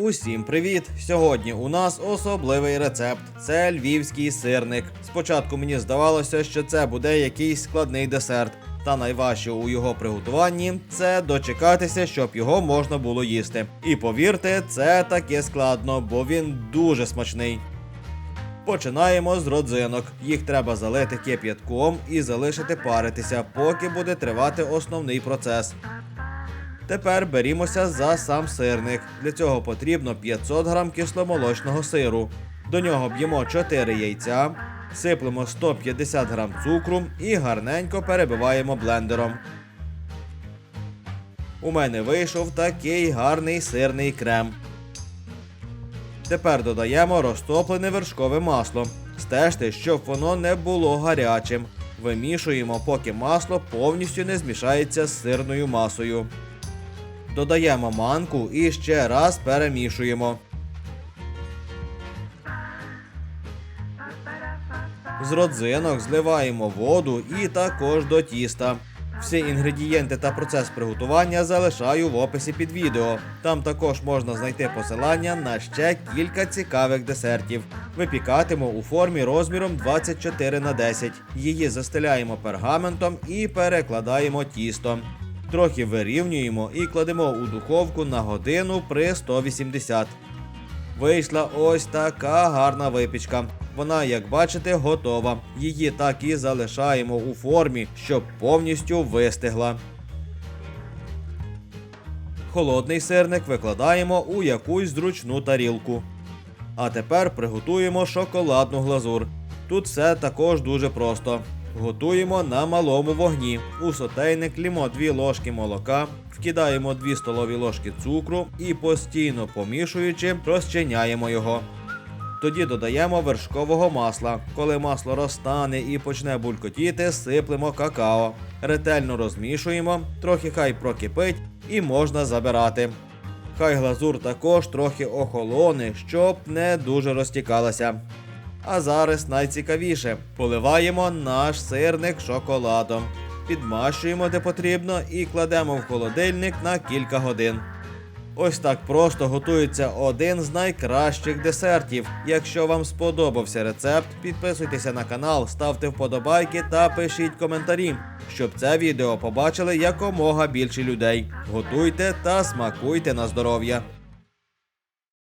Усім привіт! Сьогодні у нас особливий рецепт. Це львівський сирник. Спочатку мені здавалося, що це буде якийсь складний десерт. Та найважче у його приготуванні це дочекатися, щоб його можна було їсти. І повірте, це таке складно, бо він дуже смачний. Починаємо з родзинок. Їх треба залити кип'ятком і залишити паритися, поки буде тривати основний процес. Тепер берімося за сам сирник. Для цього потрібно 500 грам кисломолочного сиру. До нього б'ємо 4 яйця, сиплемо 150 грам цукру і гарненько перебиваємо блендером. У мене вийшов такий гарний сирний крем. Тепер додаємо розтоплене вершкове масло. Стежте, щоб воно не було гарячим. Вимішуємо, поки масло повністю не змішається з сирною масою. Додаємо манку і ще раз перемішуємо. З родзинок зливаємо воду і також до тіста. Всі інгредієнти та процес приготування залишаю в описі під відео. Там також можна знайти посилання на ще кілька цікавих десертів. Випікатиму у формі розміром 24 на 10. Її застеляємо пергаментом і перекладаємо тістом. Трохи вирівнюємо і кладемо у духовку на годину при 180. Вийшла ось така гарна випічка. Вона, як бачите, готова. Її так і залишаємо у формі, щоб повністю вистигла. Холодний сирник викладаємо у якусь зручну тарілку. А тепер приготуємо шоколадну глазур. Тут все також дуже просто. Готуємо на малому вогні. У сотейник лімо 2 ложки молока, вкидаємо 2 столові ложки цукру і постійно помішуючи, розчиняємо його. Тоді додаємо вершкового масла. Коли масло розтане і почне булькотіти, сиплемо какао. Ретельно розмішуємо, трохи хай прокипить і можна забирати. Хай глазур також трохи охолоне, щоб не дуже розтікалася. А зараз найцікавіше: поливаємо наш сирник шоколадом, підмащуємо де потрібно і кладемо в холодильник на кілька годин. Ось так просто готується один з найкращих десертів. Якщо вам сподобався рецепт, підписуйтеся на канал, ставте вподобайки та пишіть коментарі, щоб це відео побачили якомога більше людей. Готуйте та смакуйте на здоров'я.